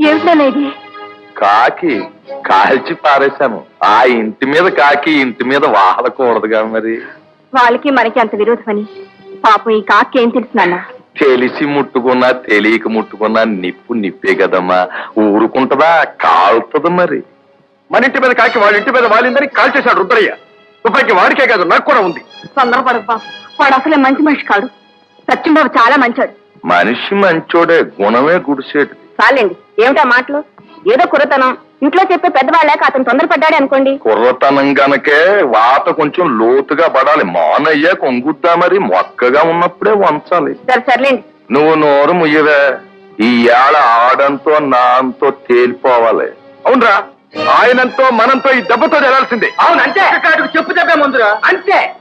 ఏమిటన్నా ఇది కాకి కాల్చి పారేశాను. ఆ ఇంటి మీద కాకి ఇంటి మీద వాహలకూడదుగా మరి. వాళ్ళకి మనకి అంత విరోధమని. పాపం ఈ కాకి ఏం తెలుసు నాన్న తెలిసి ముట్టుకున్నా తెలియక ముట్టుకున్నా నిప్పు నిప్పే కదమ్మా. ఊరుకుంటదా? కాలుతుంది మరి. మన ఇంటి మీద కాకి వాళ్ళ ఇంటి మీద వాలిందని కాల్ చేశాడు రుద్రయ్య. తుపాకి వాడికే కాదు నాకు కూడా ఉంది. తొందరపడకు బాబు వాడు అసలే మంచి మనిషి కాడు. సత్యంబాబు చాలా మంచాడు. మనిషి మంచోడే గుణమే గుడిసేటిది చాలండి. ఏమిటా మాటలు? ఏదో కురతనం ఇంట్లో చెప్పే పెద్దవాళ్ళక అతను తొందరపడ్డాడే అనుకోండి. కుర్రతనం గనకే వాత కొంచెం లోతుగా పడాలి. మానయ్య కొంగుద్దా మరి మొక్కగా ఉన్నప్పుడే వంచాలి. సరే సర్లేండి. నువ్వు నోరు ముయ్యవే. ఈ ఏళ ఆడంతో నాంతో తేలిపోవాలి. అవునరా? ఆయనంతో మనంతో ఈ దెబ్బతో జరగాల్సిందే అవును అంతే చెప్పు చెప్పే ముందురా. అంతే.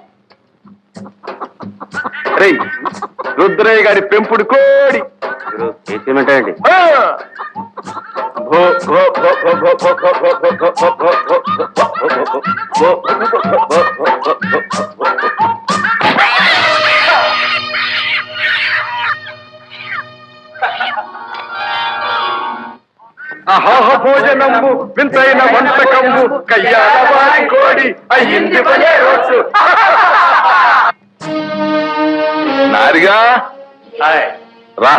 రే రుద్రయ్య గారి పెంపుడు కోడి చేసేమంటారండి అహాహ భోజనము వింతైన వంటకము కయ్యాడ కోడి అయ్యింది పదే రోజు నారిగా రా.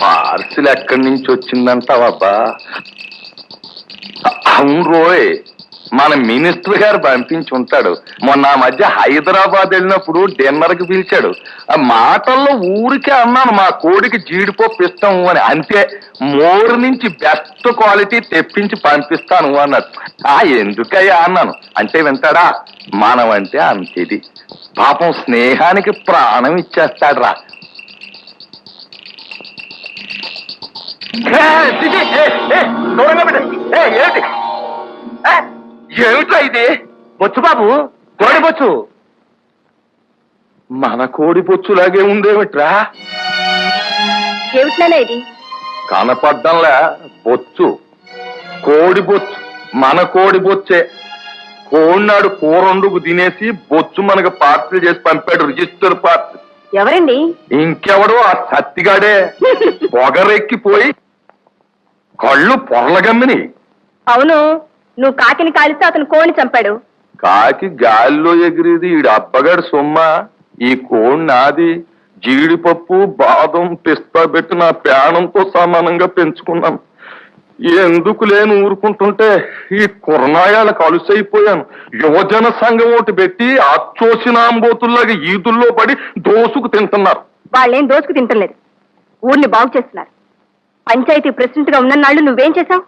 పార్సిల్ ఎక్కడి నుంచి వచ్చిందంటావబ్బా? అవును రోయ్. మన మినిస్టర్ గారు పంపించి ఉంటాడు. మొన్న మధ్య హైదరాబాద్ వెళ్ళినప్పుడు డిన్నర్కి పిలిచాడు. ఆ మాటల్లో ఊరికే అన్నాను మా కోడికి జీడిపప్పు ఇస్తాము అని. అంతే మోర్ నుంచి బెస్ట్ క్వాలిటీ తెప్పించి పంపిస్తాను అన్నాడు. ఆ ఎందుకయ్యా అన్నాను. అంటే వింటాడా? మనం అంటే అంతేది. పాపం స్నేహానికి ప్రాణం ఇచ్చేస్తాడు రా ఏమిటా ఇది? బొచ్చు బాబు కోడి బొచ్చు. మన కోడి బొచ్చులాగే ఉందేమిట్రా ఇది? కనపడ్డంలా బొచ్చు. కోడి బొచ్చు. మన కోడి బొచ్చే. కోడినాడు కూరండుకు తినేసి బొచ్చు మనకు పార్సిల్ చేసి పంపాడు రిజిస్టర్ పార్సిల్. ఎవరండి? ఇంకెవడో ఆ సత్తిగాడే. పొగరెక్కిపోయి కళ్ళు పొరలగమ్మిని. అవును. నువ్వు కాకిని కాలిస్తే అతను కోని చంపాడు. కాకి గాలిలో ఎగిరేది ఈడు అబ్బగాడు సొమ్మ. ఈ కోడి నాది. జీడిపప్పు బాదం పిస్తా పెట్టి నా ప్రాణంతో సమానంగా పెంచుకున్నాను ఎందుకు లేని ఊరుకుంటుంటే ఈ కుర్నాయాలకు అలుసైపోయాను యువజన సంఘం ఒకటి పెట్టి అచ్చోసినాంబోతుల్లాగా ఈదుల్లో పడి దోసుకు తింటున్నారు. వాళ్ళేం దోచుకు తింటలేదు. ఊరిని బాగు చేస్తున్నారు. పంచాయతీ ప్రెసిడెంట్గా ఉన్ననాళ్ళు నువ్వేం చేశావు?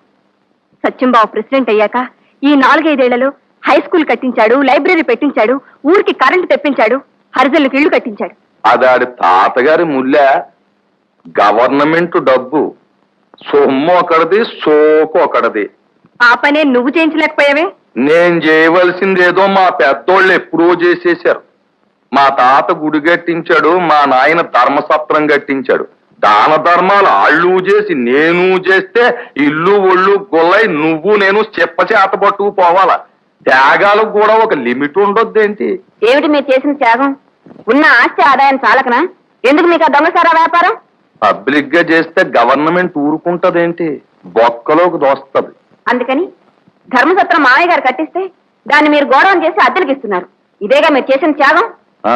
సత్యంబాబు ప్రెసిడెంట్ అయ్యాక ఈ నాలుగైదేళ్ళలో హై స్కూల్ కట్టించాడు లైబ్రరీ పెట్టించాడు ఊరికి కరెంటు తెప్పించాడు హరిజనులకు ఇళ్ళు కట్టించాడు. అదాడి తాతగారి ముల్ల గవర్నమెంట్ డబ్బు సొమ్ము ఒకటిది సోకు ఒకటిది ఆ పనే నువ్వు చేయించలేకపోయావే? నేను చేయవలసిందేదో మా పెద్దోళ్ళు ఎప్పుడో చేసేశారు. మా తాత గుడి కట్టించాడు మా నాయన ధర్మసత్రం కట్టించాడు. దాన ధర్మాలు ఆళ్ళు చేసి నేను చేస్తే ఇల్లు ఒళ్ళు గొల్లై నువ్వు నేను చెప్ప చేత పట్టుకు పోవాలా త్యాగాలకు కూడా ఒక లిమిట్ ఉండొద్దేంటి? ఏమిటి మీరు చేసిన త్యాగం? ఉన్న ఆస్తి ఆదాయం చాలకనా? ఎందుకు మీకు ఆ దొంగసారా వ్యాపారం? పబ్లిక్గా చేస్తే గవర్నమెంట్ ఊరుకుంటదేంటి? బొక్కలోకి దోస్తది. అందుకని ధర్మసత్రం మామయ్య గారు కట్టిస్తే దాన్ని మీరు గౌరవం చేసి అద్దెలకు ఇస్తున్నారు ఇదేగా మీరు చేసిన త్యాగం? ఆ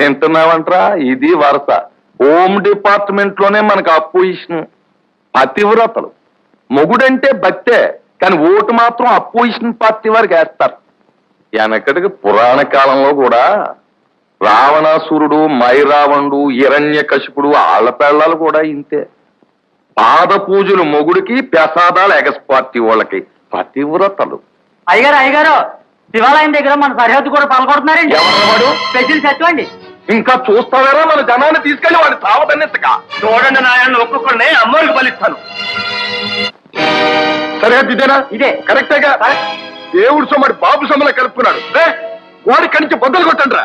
ఏంటున్నావంట్రా? ఇది వరుస. హోమ్ డిపార్ట్మెంట్లోనే మనకు అపోజిషన్ పతివ్రతలు మొగుడంటే భక్తే కానీ ఓటు మాత్రం అపోజిషన్ పార్టీ వారికి వేస్తారు. వెనకటికి పురాణ కాలంలో కూడా రావణాసురుడు మైరావణుడు హిరణ్య కశిపుడు ఆళ్ళపేళ్ళాలు కూడా ఇంతే. పాద పూజలు మొగుడికి ప్రసాదాలు ఎగస్ పార్టీ వాళ్ళకి. పతివ్రతలు అయ్యగారు అయ్యగారు శివాలయం దగ్గర మన సరిహద్దు కూడా పాల్గొడుతున్నారండి. ఎవరు స్పెషల్ అండి ఇంకా చూస్తావేరా మన జనాన్ని తీసుకెళ్ళి వాడిని తావదన్నెత్తగా చూడండి నాయన ఒక్కొక్కరిని అమ్మోరికి బలిస్తాను. సరిహద్దు ఇదేనా? ఇదే. కరెక్టేగా దేవుడు సొమ్మడి బాబు సొమ్మల కలుపుకున్నాడు. వాడి కణించి బద్దలు కొట్టండి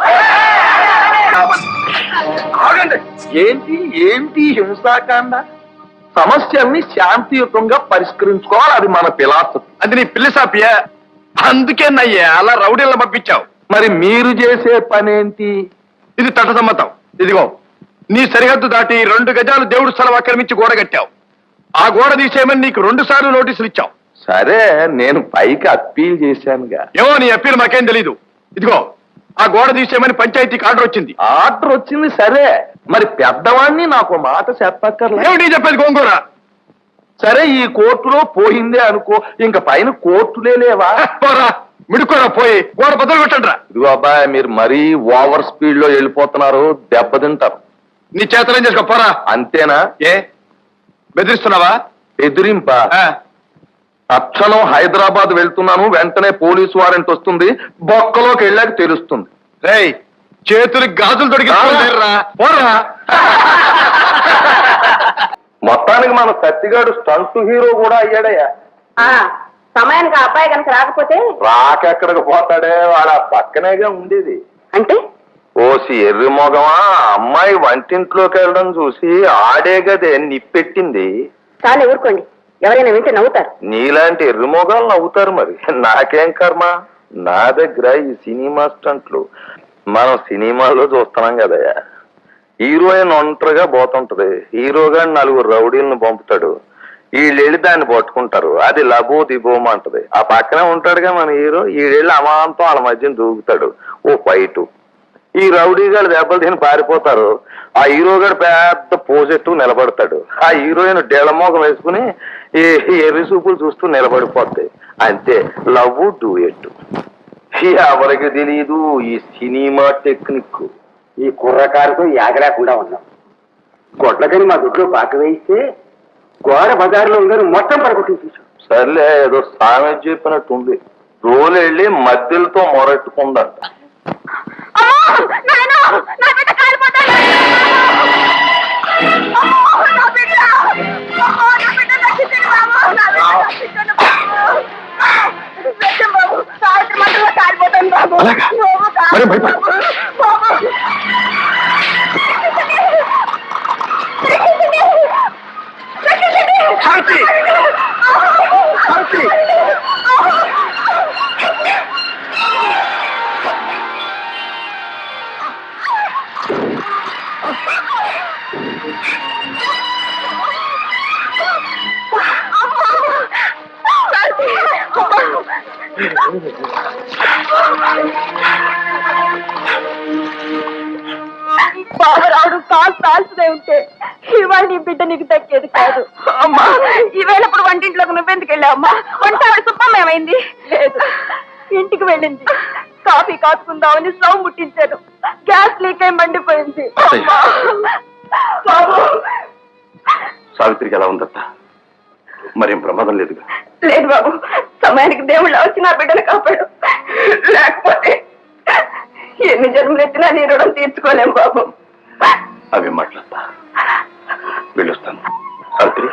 ఆగండి. ఏంటి ఏంటి హింసాకాండ? సమస్యల్ని శాంతియుతంగా పరిష్కరించుకోవాలి అది మన ఫిలాసఫీ అది నీ పిల్లి సాపియా అందుకే నయ్యా అలా రౌడీలను పంపించావు. మరి మీరు చేసే పనేంటి? ఇది తటసమ్మతం. ఇదిగో నీ సరిహద్దు దాటి రెండు గజాలు దేవుడు స్థలం ఆక్రమించి గోడ కట్టావు. ఆ గోడ తీసేయమని నీకు రెండు సార్లు నోటీసులు ఇచ్చాం. సరే నేను పైకి అప్పీల్ చేశానుగా. ఏమో నీ అప్పీలు మాకేం తెలీదు. ఇదిగో ఆ గోడ తీసేయమని పంచాయతీకి ఆర్డర్ వచ్చింది. ఆర్డర్ వచ్చింది సరే. మరి పెద్దవాడిని నాకు మాట చెప్పక్కర్లే? ఏమిటి చెప్పేది గోంగూర. సరే ఈ కోర్టులో పోయిందే అనుకో ఇంక పైన కోర్టులే లేవా? మిడుకోరా పోయి గోడ బదులు కొట్టండి ఇదిగో అబ్బాయి మీరు మరీ ఓవర్ స్పీడ్లో వెళ్ళిపోతున్నారు దెబ్బతింటారు. నీ చేతలేం చేసుకో పోరా. అంతేనా? ఏ? బెదిరిస్తున్నావా? ఎదిరింప ఆ, తక్షణం హైదరాబాద్ వెళ్తున్నాను వెంటనే పోలీసు వారెంట్ వస్తుంది బొక్కలోకి వెళ్ళాక తెలుస్తుంది. రేయ్ చేతులకి గాజులు తొడిగి పోరా. మొత్తానికి మన సత్తిగాడు స్టంట్ హీరో కూడా అయ్యాడయ్యా. ఆ, సమయానికి ఆ అబ్బాయి కనుక రాకపోతే? రాకెక్కడికి పోతాడే వాడు ఆ పక్కనేగా ఉండేది. అంటే? ఓసి ఎర్రి మొగమా అమ్మాయి వంటింట్లోకి వెళ్ళడం చూసి ఆడే గదే నిప్పెట్టింది. చాలు ఊరుకోండి. ఎవరైనా వింటే నవ్వుతారు. నీలాంటి ఎర్రి మొగాలు నవ్వుతారు మరి. నాకేం కర్మ? నా దగ్గర ఈ సినిమా స్టంట్లు. మనం సినిమాల్లో చూస్తున్నాం కదయ్యా. హీరోయిన్ ఒంటరిగా పోతుంటది. హీరోగా నలుగురు రౌడీలను పంపుతాడు. వీళ్ళు దాన్ని పట్టుకుంటారు. అది లబో దిబోమ అంటది. ఆ పక్కనే ఉంటాడుగా మన హీరో వీళ్ళెళ్ళి అమాంతం వాళ్ళ మధ్యన దూకుతాడు. ఓ ఫైట్. ఈ రౌడీ గారు దెబ్బలు తిని పారిపోతారు. ఆ హీరో గారు పెద్ద పోజెట్టు నిలబడతాడు. ఆ హీరోయిన్ డెలమోగం వేసుకుని ఈ ఎర్రి సూపులు చూస్తూ నిలబడిపోతాయి అంతే లవ్ డూయెట్ ఎవరికి తెలియదు ఈ సినిమా టెక్నిక్. ఈ కుర్రకారుతో యాగలేకుండా ఉన్నాం. గొడ్లకని మా దుడ్లో పాక వేయిస్తే గోడ బజార్లో ఉందని మొత్తం పడగొట్టించు సర్లే ఏదో సామెత చెప్పినట్టుంది. రోలు వెళ్ళి మధ్యలతో మొరట్టుకుందంట మరి భయపడ బాబు రావడం కాలు కాల్చుదే ఉంటే ఇవాళ నీ బిడ్డ నీకు దక్కేది కాదు. అమ్మా ఈవేళప్పుడు వంటింట్లోకి నువ్వెందుకు వెళ్ళావమ్మా? వంట ఆవిడ సుబ్బమ్మ ఏమైంది? లేదు. ఇంటికి వెళ్ళింది. కాఫీ కాచుకుందామని స్టవ్ ముట్టించాను. గ్యాస్ లీక్ అయి మండిపోయింది. అమ్మా. బాబు. సావిత్రికి ఎలా ఉందత్త? మరేం ప్రమాదం లేదుగా? లేదు బాబు. సమయానికి దేవుళ్ళ వచ్చి నా బిడ్డను కాపాడు. లేకపోతే ఎన్ని జన్మలు ఎత్తినా నీ రుణం తీర్చుకోలేం బాబు. అవి మాట్లాడతా. వెళ్ళొస్తాను. సావిత్రి.